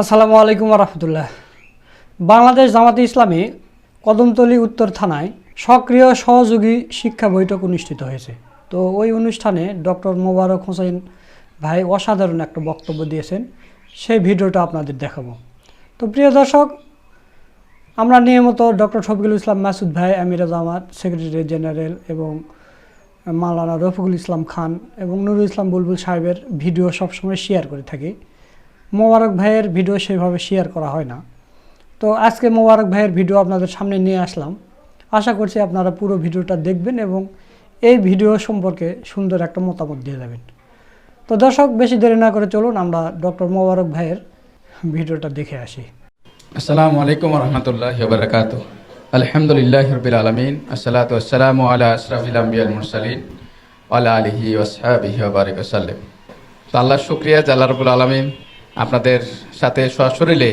আসসালামু আলাইকুম রহমতুল্লাহ। বাংলাদেশ জামাতে ইসলামী কদমতলী উত্তর থানায় সক্রিয় সহযোগী শিক্ষা বৈঠক অনুষ্ঠিত হয়েছে। তো ওই অনুষ্ঠানে ডক্টর মোবারক হোসেন ভাই অসাধারণ একটা বক্তব্য দিয়েছেন, সেই ভিডিওটা আপনাদের দেখাবো। তো প্রিয় দর্শক, আমরা নিয়মিত ডক্টর শফিকুল ইসলাম মাসুদ ভাই, আমিরা জামাত, সেক্রেটারি জেনারেল এবং মাওলানা রফিকুল ইসলাম খান এবং নুরুল ইসলাম বুলবুল সাহেবের ভিডিও সবসময় শেয়ার করে থাকি। মোবারক ভাইয়ের ভিডিও সেভাবে শেয়ার করা হয় না। তো আজকে মোবারক ভাইয়ের ভিডিও আপনাদের সামনে নিয়ে আসলাম। আশা করছি আপনারা পুরো ভিডিওটা দেখবেন এবং এই ভিডিও সম্পর্কে সুন্দর একটা মতামত দিয়ে যাবেন তো দর্শক, বেশি দেরি না করে চলুন, আমরা ডক্টর মোবারক ভাইয়ের ভিডিওটা দেখে আসি। আসসালামু আলাইকুম রহমতুল্লাহ বারকাত আলহামদুলিল্লাহ রবিল আলমিন, আসসালাতু আসসালামু আলা আশরাফিল আম্বিয়াল মুরসালিন আলা আলিহি ওসহাবিহি ওবারিক ওসাল্লাম তো আল্লাহর শুক্রিয়া যে আল্লাহ রবুল আলমিন আপনাদের সাথে সশরীরে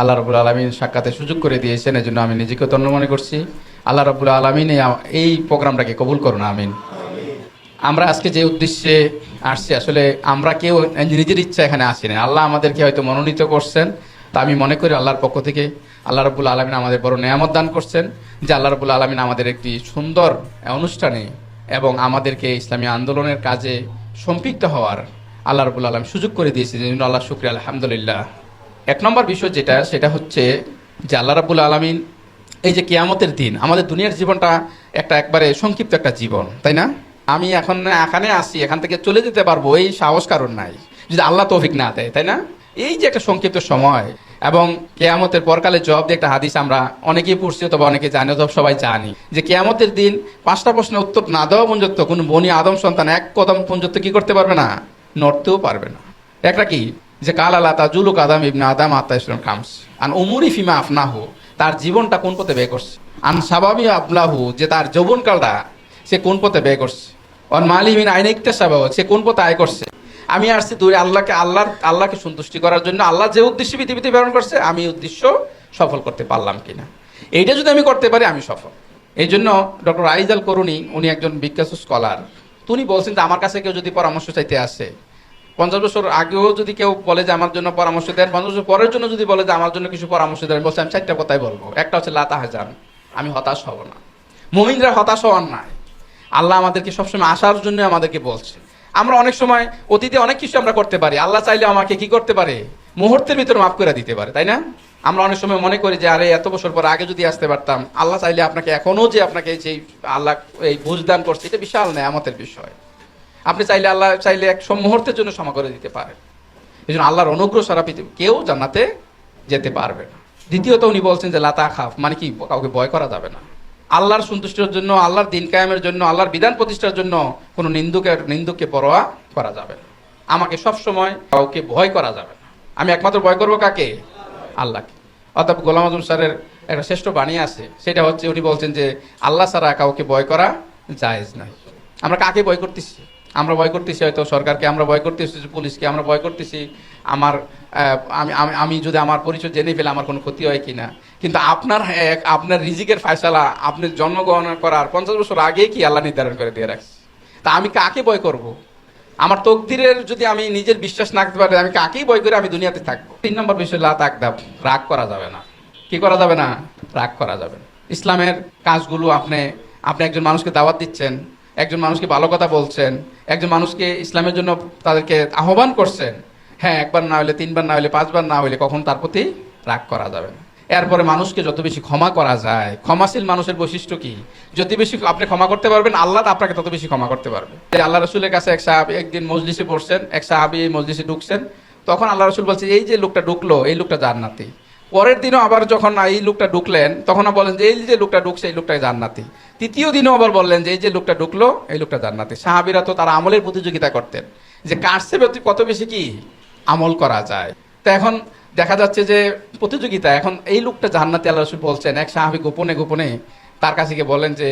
আল্লাহ রবুল আলমিন সাক্ষাতে সুযোগ করে দিয়েছেন, এজন্য আমি নিজেকে ধন্য মনে করছি। আল্লাহ রবুল আলমিন এই এই প্রোগ্রামটাকে কবুল করুন, আমিন। আমরা আজকে যে উদ্দেশ্যে আসছি, আসলে আমরা কেউ নিজের ইচ্ছা এখানে আসিনি আল্লাহ আমাদেরকে হয়তো মনোনীত করছেন, তা আমি মনে করি আল্লাহর পক্ষ থেকে আল্লাহ রবুল আলমিন আমাদের বড় নেয়ামত দান করছেন যে আল্লাহ রবুল আলমিন আমাদের একটি সুন্দর অনুষ্ঠানে এবং আমাদেরকে ইসলামী আন্দোলনের কাজে সম্পৃক্ত হওয়ার আল্লাহ রবুল আলম সুযোগ করে দিয়েছে যে জন্য আল্লাহ শুক্রিয়া, আলহামদুলিল্লাহ। এক নম্বর বিষয় যেটা, সেটা হচ্ছে যে আল্লাহ রাবুল আলমিন এই যে কেয়ামতের দিন, আমাদের দুনিয়ার জীবনটা একটা একবারে সংক্ষিপ্ত একটা জীবন, তাই না? আমি এখন এখানে আসি এখান থেকে চলে যেতে পারব, এই সাহস কারণ নাই। যদি আল্লাহ তৌফিক না দেয়, তাই না? এই যে একটা সংক্ষিপ্ত সময় এবং কেয়ামতের পরকালে জবাব দিয়ে একটা হাদিস আমরা অনেকেই পড়ছি, অথবা অনেকে জানি, অথবা সবাই জানি। যে কেয়ামতের দিন পাঁচটা প্রশ্নের উত্তর না দেওয়া পর্যন্ত কোনো বনি আদম সন্তান এক কদম পর্যন্ত কি করতে পারবে না? নড়তেও পারবে না। একটা কি? যে কাল আল্লাহ তাজুলুক আদাম ইবনা আদাম আত্মা ইসলাম খামস আন উমুরি ফিমা আফনাহু, তার জীবনটা কোন পথে ব্যয় করছে? আন সাবাবি আবলাহু, যে তার যৌবনকালটা সে কোন পথে ব্যয় করছে? অন মালিমিন আইনে একটা সাবাব সে কোন পথে আয় করছে? আমি আসছি দূরে আল্লাহকে, আল্লাহর, আল্লাহকে সন্তুষ্টি করার জন্য আল্লাহ যে উদ্দেশ্য পৃথিবীতে প্রেরণ করছে, আমি উদ্দেশ্য সফল করতে পারলাম কিনা। এইটা যদি আমি করতে পারি, আমি সফল। এই জন্য ডক্টর আইজাল করুণী উনি একজন বিখ্যাত স্কলার উনি বলছেন যে আমার কাছে কেউ যদি পরামর্শ চাইতে আসে। পঞ্চাশ বছর আগেও যদি কেউ বলে যে আমার জন্য পরামর্শ দেন, পঞ্চাশ বছর পরের জন্য যদি বলে যে আমার জন্য কিছু পরামর্শ দেন, বলছে, আমি চারটা কথাই বলব। একটা হচ্ছে লাতা হাজান আমি হতাশ হব না। মুমিনরা হতাশ হওয়ার নাই। আল্লাহ আমাদেরকে সবসময় আসার জন্য আমাদেরকে বলছে। আমরা অনেক সময় অতীতে অনেক কিছু আমরা করতে পারি। আল্লাহ চাইলে আমাকে কি করতে পারে? মুহূর্তের ভিতরে মাফ করে দিতে পারে, তাই না? আমরা অনেক সময় মনে করি যে, আরে, এত বছর পর আগে যদি আসতে পারতাম, আল্লাহ চাইলে আপনাকে এখনও যে আপনাকে সেই আল্লাহ এই বুঝদান করছে, এটা বিশাল নেয়ামতের বিষয়। আপনি চাইলে আল্লাহ চাইলে এক সম মুহূর্তের জন্য ক্ষমা করে দিতে পারেন। এই জন্য আল্লাহর অনুগ্রহ সারা পৃথিবী কেউ জানাতে যেতে পারবে না। দ্বিতীয়ত উনি বলছেন যে, লাতা খাফ মানে কি, কাউকে ভয় করা যাবে না। আল্লাহর সন্তুষ্টির জন্য, আল্লাহর দিন কায়েমের জন্য, আল্লাহর বিধান প্রতিষ্ঠার জন্য কোনো নিন্দুকের নিন্দুককে পরোয়া করা যাবে না। আমাকে সবসময় কাউকে ভয় করা যাবে না। আমি একমাত্র ভয় করব কাকে? আল্লাহকে। অর্থাৎ গোলাম আজম স্যারের একটা শ্রেষ্ঠ বাণী আছে, সেটা হচ্ছে উনি বলছেন যে, আল্লাহ ছাড়া কাউকে ভয় করা জায়েজ নাই আমরা কাকে ভয় করতেছি? আমরা ভয় করতেছি হয়তো সরকারকে, আমরা ভয় করতেছি পুলিশকে, আমরা ভয় করতেছি আমার আমি, আমি- যদি আমার পরিচয় জেনে ফেলে আমার কোনো ক্ষতি হয় কিনা। কিন্তু আপনার এক, আপনার রিজিকের ফায়সালা, আপনি জন্মগ্রহণ করার পঞ্চাশ বছর আগেই কি আল্লাহ নির্ধারণ করে দিয়ে রাখছে? তা আমি কাকে ভয় করব। আমার তকদিরের যদি আমি নিজের বিশ্বাস না করতে পারি, আমি কাকেই বই করে আমি দুনিয়াতে থাকব? তিন নম্বর বিষয়, লা তাকদাব, রাগ করা যাবে না। কি করা যাবে না? রাগ করা যাবে ইসলামের কাজগুলো আপনি আপনি একজন মানুষকে দাওয়াত দিচ্ছেন, একজন মানুষকে ভালো কথা বলছেন, একজন মানুষকে ইসলামের জন্য তাদেরকে আহ্বান করছেন হ্যাঁ একবার না হলে, তিনবার না হলে, পাঁচবার না হলে কখন তার প্রতি রাগ করা যাবে না। এরপরে মানুষকে যত বেশি ক্ষমা করা যায়, ক্ষমাশীল মানুষের বৈশিষ্ট্য কি? যত বেশি আপনি ক্ষমা করতে পারবেন, আল্লাহ আপনাকে তত বেশি ক্ষমা করতে পারবে। আল্লাহ রসুলের কাছে এক সাহাবি একদিন মজলিসে পড়ছেন, এক সাহাবি মজলিসে ঢুকছেন, তখন আল্লাহ রসুল বলছে, এই যে লোকটা ঢুকলো, এই লোকটা জান্নাতি। পরের দিনও আবার যখন এই লোকটা ঢুকলেন তখন বলেন যে, এই যে লোকটা ঢুকছে, এই লোকটা জান্নাতি। তৃতীয় দিনও আবার বললেন যে, এই যে লোকটা ঢুকলো, এই লোকটা জান্নাতি। সাহাবিরা তো তারা আমলের প্রতিযোগিতা করতেন। যে কার কত বেশি কি? আমল করা যায়। তো এখন দেখা যাচ্ছে যে প্রতিযোগিতা এখন এই লোকটা জান্নাতি আল্লাহ রসুল বলছেন, এক সাহাবি গোপনে গোপনে তার কাছে গিয়ে বলেন যে,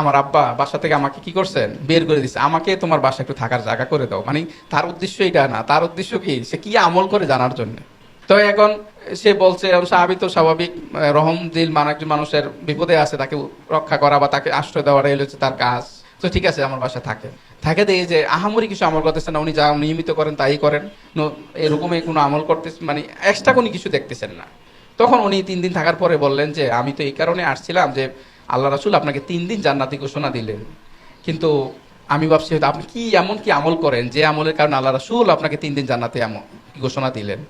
আমার আব্বা বাসা থেকে আমাকে কি করছেন? বের করে দিচ্ছে আমাকে তোমার বাসা একটু থাকার জায়গা করে দাও। মানে তার উদ্দেশ্য এটা না। তার উদ্দেশ্য কি? সে কি আমল করে জানার জন্য? তো এখন সে বলছে স্বাভাবিক তো স্বাভাবিক রহম দিল মান, একজন মানুষের বিপদে আছে, তাকে রক্ষা করা বা তাকে আশ্রয় দেওয়াটা এলো হচ্ছে তার কাজ। তো ঠিক আছে, আমার বাসা থাকে থাকে দেখে যে আহামরি কিছু আমল করতেছেন না, উনি যা নিয়মিত করেন তাই করেন। এরকমই কোনো আমল করতে মানে এক্সট্রা কোনো কিছু দেখতেছেন না। তখন উনি তিন দিন থাকার পরে বললেন যে, আমি তো এই কারণে আসছিলাম যে, আল্লাহ রাসুল আপনাকে তিন দিন জান্নাতি ঘোষণা দিলেন। কিন্তু আমি ভাবছি হয়তো আপনি কি এমন কি আমল করেন, যে আমলের কারণে আল্লাহ রাসুল আপনাকে তিন দিন জান্নাতে এমন ঘোষণা দিলেন?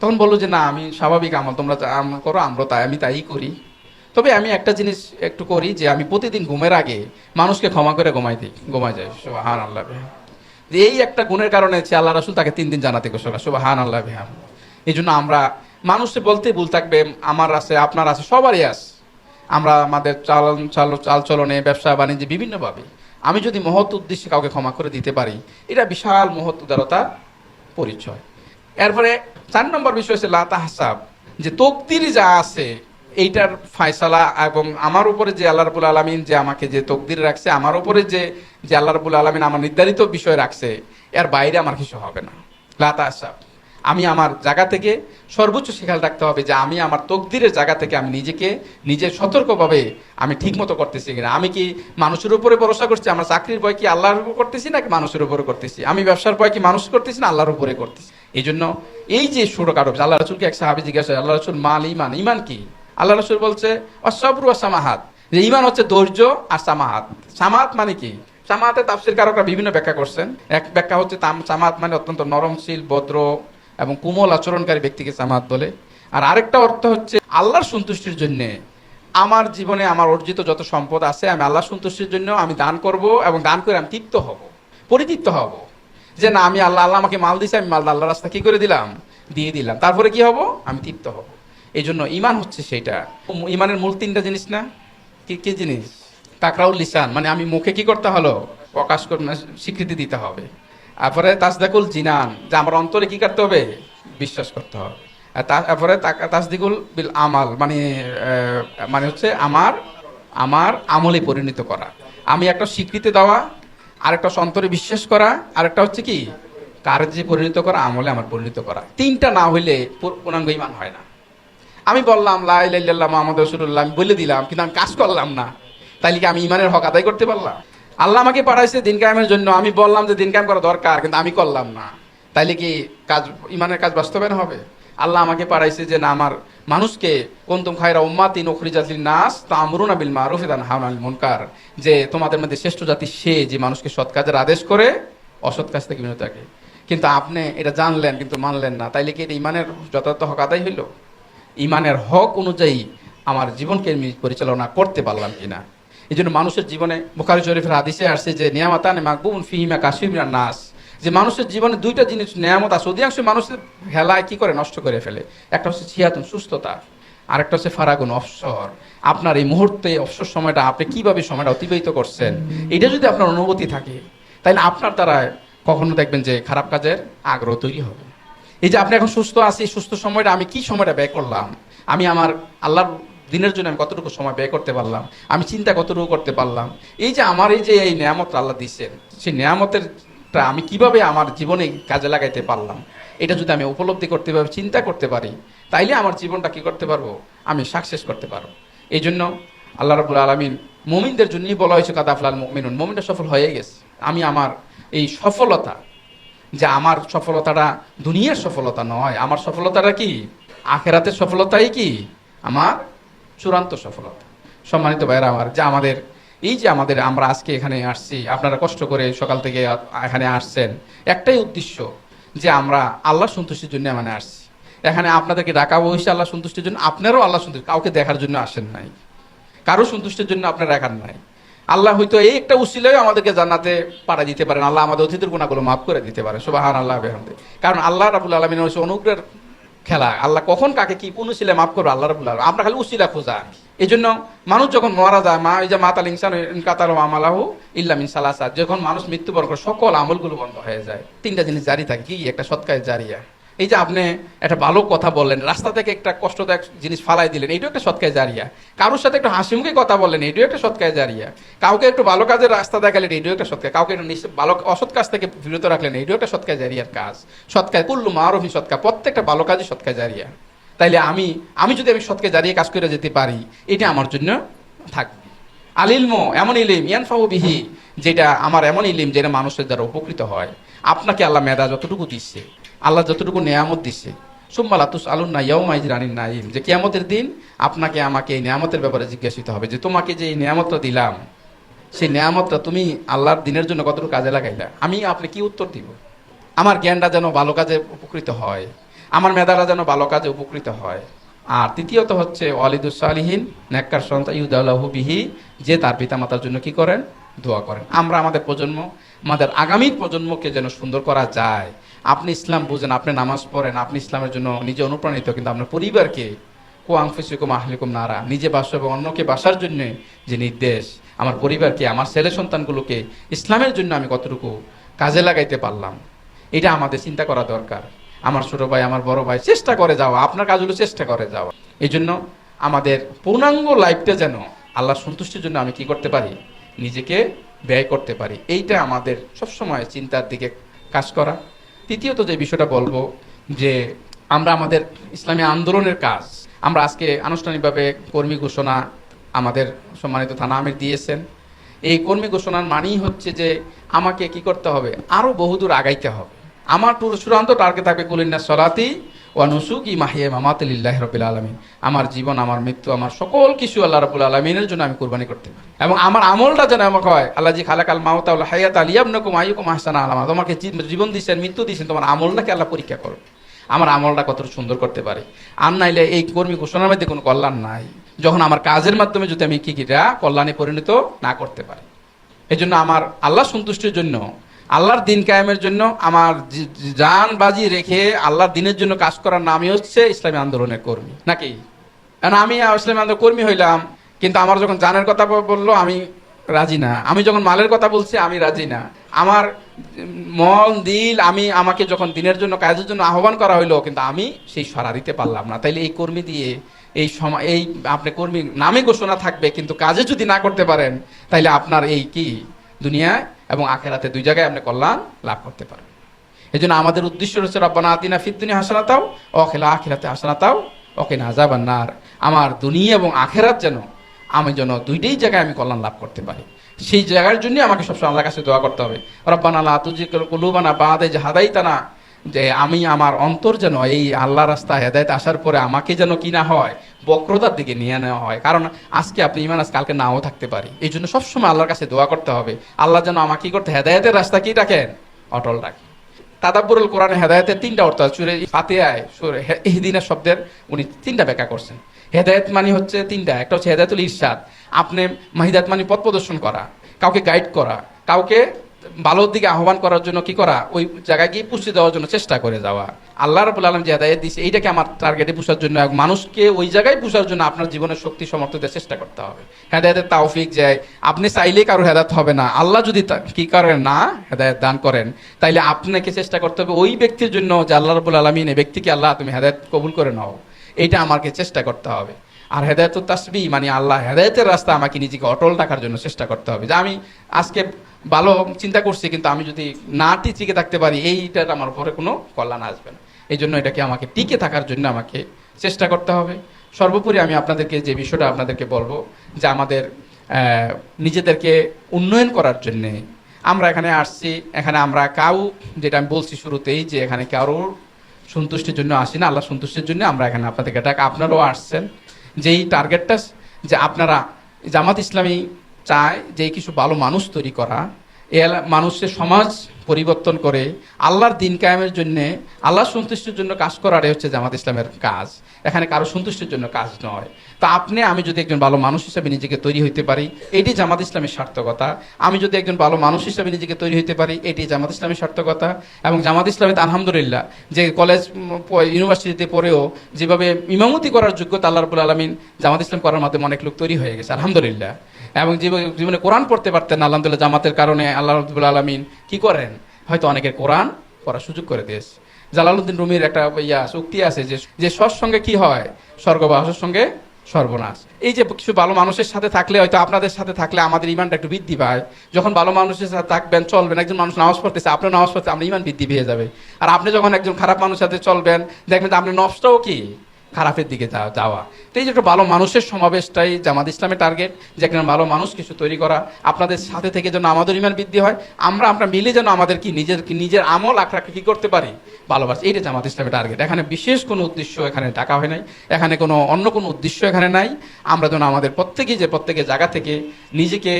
তখন বলল যে, না, আমি স্বাভাবিক আমল, তোমরা আমল করো, আমরা তাই, আমি তাই করি। তবে আমি একটা জিনিস একটু করি যে আমি প্রতিদিন ঘুমের আগে মানুষকে ক্ষমা করে ঘুমাই দিই, ঘুমাই যাই। হান আল্লাহ এই একটা গুণের কারণে হচ্ছে আল্লাহ রাসুল তাকে তিন দিন জানাতে ঘোষণা হান আল্লাহ বিহাম এই জন্য আমরা মানুষে বলতে ভুল থাকবে, আমার আছে, আপনার আছে, সবারই আছে। আমরা আমাদের চাল চাল, চালচলনে, ব্যবসা, বাণিজ্যে বিভিন্নভাবে আমি যদি মহৎ উদ্দেশ্যে কাউকে ক্ষমা করে দিতে পারি, এটা বিশাল মহৎ উদারতার পরিচয়। এরপরে চার নম্বর বিষয় হচ্ছে লাতা হাসাব যে তকদির যা আছে এইটার ফায়সালা এবং আমার উপরে যে আল্লাহ রবুল আলমিন যে আমাকে যে তকদির রাখছে, আমার উপরে যে যে আল্লাহ রবুল আলমিন আমার নির্ধারিত বিষয় রাখছে, এর বাইরে আমার কিছু হবে না। লাতা হাসাব আমি আমার জায়গা থেকে সর্বোচ্চ শিখাল রাখতে হবে যে আমি আমার তকদিরের জায়গা থেকে আমি নিজেকে নিজে সতর্কভাবে আমি ঠিকমতো করতেছি কিনা। আমি কি মানুষের উপরে ভরসা করছি, আমার চাকরির ভয় কি আল্লাহর উপর করতেছি নাকি মানুষের উপরে করতেছি? আমি ব্যবসার ভয় কি মানুষ করতেছি না আল্লাহর উপরে করতেছি? এই জন্য এই যে সুরক আরব আল্লাহ রসুলকে এক সাহাবি জিজ্ঞাসা আল্লাহ রসুল মাল ইমান ইমান কি? আল্লাহ রসুল বলছে অসবরু সামাহাত যে ইমান হচ্ছে ধৈর্য আর সামাহাত। সামাহাত মানে কি? সামাহাতে তাফসির কারকরা বিভিন্ন ব্যাখ্যা করছেন। এক ব্যাখ্যা হচ্ছে তাম- সামাহাত মানে অত্যন্ত নরমশীল, ভদ্র এবং কোমল আচরণকারী ব্যক্তিকে সামাহাত বলে। আর আরেকটা অর্থ হচ্ছে আল্লাহর সন্তুষ্টির জন্যে। আমার জীবনে আমার অর্জিত যত সম্পদ আছে, আমি আল্লাহ সন্তুষ্টির জন্য আমি দান করব এবং দান করে আমি তৃপ্ত হব, পরিতৃপ্ত হব। যে না, আমি আল্লাহ আল্লাহ আমাকে মাল দিছে, আমি মাল আল্লাহ রাস্তা কি করে দিলাম? দিয়ে দিলাম। তারপরে কি হব? আমি তৃপ্ত হব। এই জন্য ইমান হচ্ছে সেটা ইমানের মূল তিনটা জিনিস না? কি কি জিনিস? তাকরাউল লিসান মানে আমি মুখে কি করতে হলো? প্রকাশ কর মানে স্বীকৃতি দিতে হবে। তারপরে তাসদাকুল জিনান, যে আমার অন্তরে কি করতে হবে? বিশ্বাস করতে হবে। আর তারপরে তাসদিকুল বিল আমাল মানে মানে হচ্ছে আমার আমার আমলে পরিণত করা। আমি একটা স্বীকৃতি দেওয়া, আরেকটা অন্তরে বিশ্বাস করা, আরেকটা হচ্ছে কি? কার্যে পরিণত করা, আমলে আমার পরিণত করা। তিনটা না হইলে পূর- পূর্ণাঙ্গ ইমান হয় না। আমি বললাম লাইল্লাহ মোহাম্মদ রসুল্লাহ আমি বলে দিলাম, কিন্তু আমি কাজ করলাম না। তাইলে কি আমি ইমানের হক আদায় করতে পারলাম? আল্লাহ আমাকে পাঠাইছে দিন কায়েমের জন্য। আমি বললাম যে দিন কায়েম করা দরকার, কিন্তু আমি করলাম না। তাইলে কি কাজ ইমানের কাজ বাস্তবায়ন হবে? আল্লাহ আমাকে পাঠাইছে যে, না, আমার মানুষকে কোনতুম খায়রা উম্মাতি নখরিজাতিল নাস তা আমরুনা বিল মারুফ দান হাওনাল মুনকার। যে তোমাদের মধ্যে শ্রেষ্ঠ জাতি সে যে মানুষকে সৎ কাজের আদেশ করে, অসৎ কাজ থেকে বিরত থাকে। কিন্তু আপনি এটা জানলেন, কিন্তু মানলেন না। তাইলে কি এটা ইমানের যথার্থ হক আদায় হইল? ইমানের হক অনুযায়ী আমার জীবনকে আমি পরিচালনা করতে পারলাম কিনা। এই জন্য মানুষের জীবনে বুখারি শরীফের হাদিসে আসছে যে, নিয়ামতানে মাকবুন ফিহিমা কাশিমিরা নাস। যে মানুষের জীবনে দুইটা জিনিস নিয়ামত আছে, অধিকাংশ মানুষের হেলায় কি করে? নষ্ট করে ফেলে। একটা হচ্ছে ছিয়াতুন সুস্থতা, আরেকটা হচ্ছে ফারাগুন অবসর। আপনার এই মুহূর্তে অবসর সময়টা আপনি কীভাবে সময়টা অতিবাহিত করছেন? এটা যদি আপনার অনুভূতি থাকে তাহলে আপনার দ্বারা কখনো দেখবেন যে খারাপ কাজের আগ্রহ তৈরি হবে। এই যে আপনি এখন সুস্থ আছি, সুস্থ সময়টা আমি কি সময়টা ব্যয় করলাম? আমি আমার আল্লাহর দিনের জন্য আমি কতটুকু সময় ব্যয় করতে পারলাম? আমি চিন্তা কতটুকু করতে পারলাম? এই যে আমার এই যে এই নিয়ামত আল্লাহ দিচ্ছেন সেই নিয়ামতেরটা আমি কীভাবে আমার জীবনে কাজে লাগাইতে পারলাম? এটা যদি আমি উপলব্ধি করতে পারি, চিন্তা করতে পারি, তাইলে আমার জীবনটা কি করতে পারব? আমি সাকসেস করতে পারব। এই জন্য আল্লাহ রবুল আলমিন মোমিনদের জন্যই বলা হয়েছে, কাদাফলাল মিনুন মোমিনটা সফল হয়ে গেছে। আমি আমার এই সফলতা যে আমার সফলতাটা দুনিয়ার সফলতা নয়, আমার সফলতাটা কি? আখেরাতের সফলতাই কি? আমার চূড়ান্ত সফলতা। সম্মানিত ভাইরা আমার, যে আমাদের, এই যে আমাদের আমরা আজকে এখানে আসছি, আপনারা কষ্ট করে সকাল থেকে এখানে আসছেন, একটাই উদ্দেশ্য যে আমরা আল্লাহ সন্তুষ্টির জন্য মানে আসছি। এখানে আপনাদেরকে ডাকা হয়েছে আল্লাহ সন্তুষ্টির জন্য, আপনারাও আল্লাহ সন্তুষ্টি কাউকে দেখার জন্য আসেন নাই। কারও সন্তুষ্টির জন্য আপনার রাখার নাই। আল্লাহ হয়তো এই একটা উসিলেও আমাদেরকে জান্নাতে পাঠা দিতে পারেন। আল্লাহ আমাদের অতিথির গুণাগুলো মাফ করে দিতে পারে। সুবাহান আল্লাহ বেহামদে। কারণ আল্লাহ রাবুল আলমিন হচ্ছে অনুগ্রহের খেলা। আল্লাহ কখন কাকে কি কোন উসিলে মাফ করবে আল্লাহ রাবুল আলম আমরা খালি উসিলা খোঁজা। এই জন্য মানুষ যখন মারা যায়, মা এই যে মাতাল ইনসান কাতার আমালাহু ইল্লামিন সালাসা। যখন মানুষ মৃত্যুবরণ করে, সকল আমলগুলো বন্ধ হয়ে যায়। তিনটা জিনিস জারি থাকে। কি? একটা সৎকায় জারিয়া। এই যে আপনি একটা ভালো কথা বললেন, রাস্তা থেকে একটা কষ্টদায়ক জিনিস ফালাই দিলেন, এইটাও একটা সৎকায় জারিয়া কারোর সাথে একটু হাসি মুখে কথা বললেন, এইটাও একটা সৎকায় জারিয়া কাউকে একটু ভালো কাজের রাস্তা দেখালেন, এইটাও একটা সৎকায় কাউকে একটু ভালো, অসৎ কাজ থেকে বিরত রাখলেন, এইটাও একটা সৎকায় জারিয়ার কাজ। সৎকায় কুল্লু মারফি সৎকা প্রত্যেকটা ভালো কাজই সৎকায় জারিয়া তাইলে আমি আমি যদি আমি সৎকে জারিয়ে কাজ করে যেতে পারি, এটা আমার জন্য থাকবে। আলিলমো এমন ইলিম, ইয়ানফাউ বিহি, যেটা আমার এমন ইলিম যেটা মানুষের দ্বারা উপকৃত হয়। আপনাকে আল্লাহ মেধা যতটুকু দিচ্ছে আল্লাহ যতটুকু নেয়ামত দিচ্ছে সোম্মালা তুস আলুন না ইয়াও মাইজ রানির নাইম যে কেয়ামতের দিন আপনাকে, আমাকে এই নিয়ামতের ব্যাপারে জিজ্ঞাসিত হবে যে, তোমাকে যে এই নিয়ামতটা দিলাম, সেই নিয়ামতটা তুমি আল্লাহর দিনের জন্য কতটুকু কাজে লাগাইলা? আমি আপনি কি উত্তর দিব? আমার জ্ঞানটা যেন ভালো কাজে উপকৃত হয়। আমার মেধাটা যেন ভালো কাজে উপকৃত হয়। আর তৃতীয়ত হচ্ছে ওয়ালিদুসালিহীন নেককার সন্তান ইউদাল্লাহু বিহি, যে তার পিতামাতার জন্য কি করেন? দোয়া করেন। আমরা আমাদের প্রজন্ম, আমাদের আগামী প্রজন্মকে যেন সুন্দর করা যায়। আপনি ইসলাম বুঝেন, আপনি নামাজ পড়েন, আপনি ইসলামের জন্য নিজে অনুপ্রাণিত, কিন্তু আপনার পরিবারকে কো আংফিসিকুম আহলিকুম নারা, নিজে বাসা এবং অন্যকে বাসার জন্য যে নির্দেশ, আমার পরিবারকে, আমার ছেলে সন্তানগুলোকে ইসলামের জন্য আমি কতটুকু কাজে লাগাইতে পারলাম, এটা আমাদের চিন্তা করা দরকার। আমার ছোট ভাই, আমার বড় ভাই, চেষ্টা করে যাওয়া, আপনার কাজগুলো চেষ্টা করে যাওয়া। এই জন্য আমাদের পূর্ণাঙ্গ লাইফটা যেন আল্লাহ সন্তুষ্টির জন্য আমি কি করতে পারি? নিজেকে ব্যয় করতে পারি। এইটা আমাদের সবসময় চিন্তার দিকে কাজ করা। তৃতীয়ত যে বিষয়টা বলব, যে আমরা আমাদের ইসলামী আন্দোলনের কাজ, আমরা আজকে আনুষ্ঠানিকভাবে কর্মী ঘোষণা আমাদের সম্মানিত থানা আমির দিয়েছেন। এই কর্মী ঘোষণার মানেই হচ্ছে যে আমাকে কি করতে হবে? আরও বহুদূর আগাইতে হবে। আমার চূড়ান্ত টার্গেট থাকবে কুলিন্না সলাতি ও নুসুক ই মাহিয়া মামাতিল্লাহ রবিল আলমিন। আমার জীবন, আমার মৃত্যু, আমার সকল কিছু আল্লাহ রবুল আলমিনের জন্য আমি কোরবানি করতে পারি। এবং আমার আমলটা যেন আমাকে হয়, আল্লাহ জি খালাকাল মাহতাউল্লাহ হায়াত আলিয়াবনকুম আইকুম হাসানা আলামা। তোমাকে জীবন দিচ্ছেন মৃত্যু দিচ্ছেন তোমার আমলটাকে আল্লাহ পরীক্ষা করো। আমার আমলটা কত সুন্দর করতে পারে। আর নাইলে এই কর্মী ঘোষণার মধ্যে কোনো কল্যাণ নাই। যখন আমার কাজের মাধ্যমে যদি আমি কি কিটা কল্যাণে পরিণত না করতে পারি। এই জন্য আমার আল্লাহ সন্তুষ্টির জন্য আল্লাহর দিন কায়েমের জন্য আমার জি- বাজি রেখে আল্লাহর দিনের জন্য কাজ করার নামই হচ্ছে ইসলামী আন্দোলনের কর্মী। নাকি? কারণ আমি ইসলামী আন্দোলন কর্মী হইলাম, কিন্তু আমার যখন জানের কথা বলল, আমি রাজি না। আমি যখন মালের কথা বলছি, আমি রাজি না। আমার মন, দিল, আমি আমাকে যখন দিনের জন্য, কাজের জন্য আহ্বান করা হইল, কিন্তু আমি সেই সরা দিতে পারলাম না। তাইলে এই কর্মী দিয়ে এই সময় এই আপনি কর্মী নামে ঘোষণা থাকবে, কিন্তু কাজে যদি না করতে পারেন, তাইলে আপনার এই কি? দুনিয়ায় এবং আখেরাতে দুই জায়গায় আপনি কল্যাণ লাভ করতে পারবেন। এই জন্য আমাদের উদ্দেশ্য রয়েছে রব্বানা আতিনা ফিদ্দুনি হাসানাতাও, অখেলা আখেরাতে হাসানাতাও ওকে যাবার নার। আমার দুনিয়া এবং আখেরাত যেন, আমি যেন দুইটাই জায়গায় আমি কল্যাণ লাভ করতে পারি। সেই জায়গার জন্য আমাকে সবসময় আল্লাহর কাছে দোয়া করতে হবে। রব্বানা আল্লাহ তুজি কলুবানা বাদে যে হাদাইতানা যে আমি আমার অন্তর যেন এই আল্লাহ রাস্তা হেদায়ত আসার পরে আমাকে যেন কি না হয়, বক্রতার দিকে নিয়ে নেওয়া হয়। কারণ আজকে আপনি ইমান আজ কালকে নাও থাকতে পারি। এই জন্য সবসময় আল্লাহর কাছে দোয়া করতে হবে। আল্লাহ যেন আমাকে কি করতে, হেদায়তের রাস্তা কি রাখেন? অটল রাখেন তাদাব্বুরুল কোরআনে হেদায়েতের তিনটা অর্থ সুরে ফাতিহায়, সুরে ইহদিনা শব্দের উনি তিনটা ব্যাখ্যা করছেন। হেদায়েত মানে হচ্ছে তিনটা। একটা হচ্ছে হেদায়েতুল ইরশাদ। আপনি মাহিদাত মানে পথ প্রদর্শন করা, কাউকে গাইড করা, কাউকে ভালোর দিকে আহ্বান করার জন্য কি করা? ওই জায়গায় গিয়ে পুষে দেওয়ার জন্য চেষ্টা করে যাওয়া। আল্লাহ রবুল আলম যে হেদায়ত দিচ্ছে এইটাকে আমার টার্গেটে পুষার জন্য মানুষকে ওই জায়গায় পুষার জন্য আপনার জীবনের শক্তি সমর্থ দেওয়ার চেষ্টা করতে হবে। হেদায়তের তাওফিক যায় আপনি চাইলেই কারও হেদায়ত হবে না। আল্লাহ যদি কি করেন না, হেদায়ত দান করেন, তাইলে আপনাকে চেষ্টা করতে হবে ওই ব্যক্তির জন্য যে আল্লাহ রবুল আলমিন ব্যক্তিকে আল্লাহ তুমি হেদায়ত কবুল করে নাও। এইটা আমাকে চেষ্টা করতে হবে। আর হেদায়ত তাসবি মানে আল্লাহ হেদায়তের রাস্তা আমাকে নিজেকে অটল রাখার জন্য চেষ্টা করতে হবে। যে আমি আজকে ভালো চিন্তা করছি, কিন্তু আমি যদি না টিকে থাকতে পারি, এইটার আমার উপরে কোনো কল্যাণ আসবে না। এই জন্য এটাকে আমাকে টিকে থাকার জন্য আমাকে চেষ্টা করতে হবে। সর্বোপরি আমি আপনাদেরকে যে বিষয়টা আপনাদেরকে বলব, যে আমাদের নিজেদেরকে উন্নয়ন করার জন্যে আমরা এখানে আসছি। এখানে আমরা কাউ, যেটা আমি বলছি শুরুতেই, যে এখানে কারোর সন্তুষ্টির জন্য আসি না। আল্লাহ সন্তুষ্টির জন্য আমরা এখানে আপনাদেরকে ডাক আপনারাও আসছেন। যেই টার্গেটটা যে আপনারা জামাত ইসলামী চায় যে কিছু ভালো মানুষ তৈরি করা এলা- মানুষের সমাজ পরিবর্তন করে আল্লাহর দিন কায়েমের জন্য আল্লাহ সন্তুষ্টির জন্য কাজ করারই হচ্ছে জামাত ইসলামের কাজ। এখানে কারও সন্তুষ্টির জন্য কাজ নয়। তা আপনি, আমি যদি একজন ভালো মানুষ হিসাবে নিজেকে তৈরি হইতে পারি, এটি জামাত ইসলামের সার্থকতা। আমি যদি একজন ভালো মানুষ হিসাবে নিজেকে তৈরি হইতে পারি, এটি জামাত ইসলামের সার্থকতা। এবং জামাত ইসলামে আলহামদুলিল্লাহ, যে কলেজ ইউনিভার্সিটিতে পড়েও যেভাবে ইমামতি করার যোগ্যতা আল্লাহ রবুল আলমিন জামাত ইসলাম করার মাধ্যমে অনেক লোক তৈরি হয়ে গেছে, আলহামদুলিল্লাহ। এবং জীবনে কোরআন পড়তে পারতেন না, আলহামদুলিল্লাহ জামাতের কারণে আল্লাহ রবুল আলমিন কি করেন? হয়তো অনেকের কোরআন পড়ার সুযোগ করে দিয়েছে জালালউদ্দিন রুমির একটা ইয়া উক্তি আছে যে যে সৎসঙ্গে কি হয়? স্বর্গবাসের সঙ্গে সর্বনাশ। এই যে কিছু ভালো মানুষের সাথে থাকলে হয়তো আপনাদের সাথে থাকলে আমাদের ইমানটা একটু বৃদ্ধি পায়। যখন ভালো মানুষের সাথে থাকবেন চলবেন একজন মানুষ নামাজ পড়তেছে আপনার নামাজ পড়তে আপনার ইমান বৃদ্ধি পেয়ে যাবে। আর আপনি যখন একজন খারাপ মানুষের সাথে চলবেন দেখবেন যে আপনার নফসটাও কি? খারাপের দিকে যাওয়া। তো এই যে একটা ভালো মানুষের সমাবেশটাই জামাত ইসলামের টার্গেট যে একটা ভালো মানুষ কিছু তৈরি করা, আপনাদের সাথে থেকে যেন আমাদের ইমান বৃদ্ধি হয়, আমরা আমরা মিলে যেন আমাদের কি নিজের নিজের আমল, আখড়াকে কি করতে পারি? ভালোবাসা, এইটা জামাত ইসলামের টার্গেট এখানে বিশেষ কোনো উদ্দেশ্য এখানে টাকা হয় নাই। এখানে কোনো অন্য কোনো উদ্দেশ্য এখানে নাই। আমরা যেন আমাদের প্রত্যেকেই যে প্রত্যেকের জায়গা থেকে নিজেকে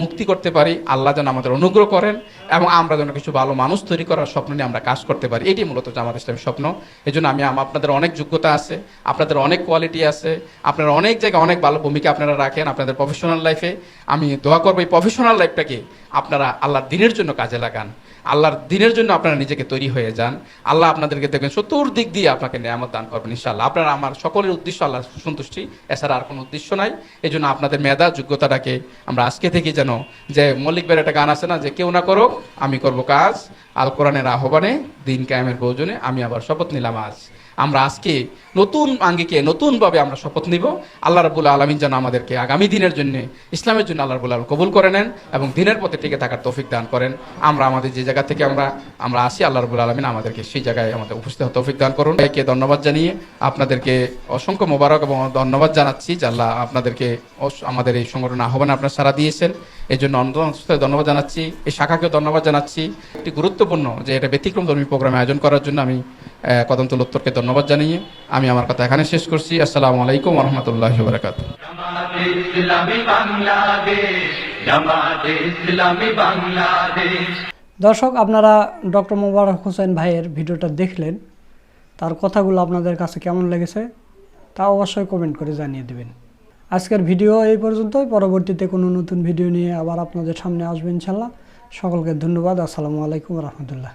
মুক্তি করতে পারি, আল্লাহ যেন আমাদের অনুগ্রহ করেন এবং আমরা যেন কিছু ভালো মানুষ তৈরি করার স্বপ্ন নিয়ে আমরা কাজ করতে পারি। এটি মূলত জামাত ইসলামের স্বপ্ন। এই জন্য আমি আপনাদের অনেক যোগ্যতা আছে, আপনাদের অনেক কোয়ালিটি আছে, আপনারা অনেক জায়গায় অনেক ভালো ভূমিকা আপনারা রাখেন আপনাদের প্রফেশনাল লাইফে আমি দোয়া করব এই প্রফেশনাল লাইফটাকে আপনারা আল্লাহ দিনের জন্য কাজে লাগান। আল্লাহর দিনের জন্য আপনারা নিজেকে তৈরি হয়ে যান। আল্লাহ আপনাদেরকে দেখবেন চতুর্দিক দিয়ে আপনাকে নিয়ামত দান করবেন, ইনশাআল্লাহ। আপনারা আমার সকলের উদ্দেশ্য আল্লাহ সন্তুষ্টি, এছাড়া আর কোনো উদ্দেশ্য নাই। এই জন্য আপনাদের মেধা, যোগ্যতাটাকে আমরা আজকে থেকে যেন যে মল্লিক বের একটা গান আছে না, যে কেউ না করো আমি করব কাজ। আল কোরআনের আহ্বানে দিন কায়েমের প্রয়োজনে আমি আবার শপথ নিলাম আজ। আমরা আজকে নতুন আঙ্গিকে, নতুনভাবে আমরা শপথ নিব। আল্লাহ রাবুল আলমিন যেন আমাদেরকে আগামী দিনের জন্য, ইসলামের জন্য আল্লাহ রাবুল আলম কবুল করে নেন এবং দিনের পথে টিকে থাকার তৌফিক দান করেন। আমরা আমাদের যে জায়গা থেকে আমরা আমরা আসি, আল্লাহ রাবুল আলমিন আমাদেরকে সেই জায়গায় আমাদের উপস্থিত তৌফিক দান করুন। একে ধন্যবাদ জানিয়ে আপনাদেরকে অসংখ্য মোবারক এবং ধন্যবাদ জানাচ্ছি যে আল্লাহ আপনাদেরকে আমাদের এই সংগঠন আহ্বানে আপনারা সারা দিয়েছেন। এই জন্য অন্তঃস্থলে ধন্যবাদ জানাচ্ছি। এই শাখাকেও ধন্যবাদ জানাচ্ছি। একটি গুরুত্বপূর্ণ যে এটা ব্যতিক্রম ধর্মী প্রোগ্রাম আয়োজন করার জন্য আমি কদমতুল উত্তরকে ধন্যবাদ জানিয়ে আমি আমার কথা এখানে শেষ করছি। আসসালামু আলাইকুম রহমতুল্লাহ বারকাত জামাতে ইসলামী বাংলাদেশ জামাতে ইসলামী বাংলাদেশ। দর্শক আপনারা ডক্টর মোবারক হোসেন ভাইয়ের ভিডিওটা দেখলেন। তার কথাগুলো আপনাদের কাছে কেমন লেগেছে তা অবশ্যই কমেন্ট করে জানিয়ে দেবেন। আজকের ভিডিও এই পর্যন্তই। পরবর্তীতে কোনো নতুন ভিডিও নিয়ে আবার আপনাদের সামনে আসবেন ইনশাল্লাহ। সকলকে ধন্যবাদ। আসসালামু আলাইকুম রহমতুল্লাহ।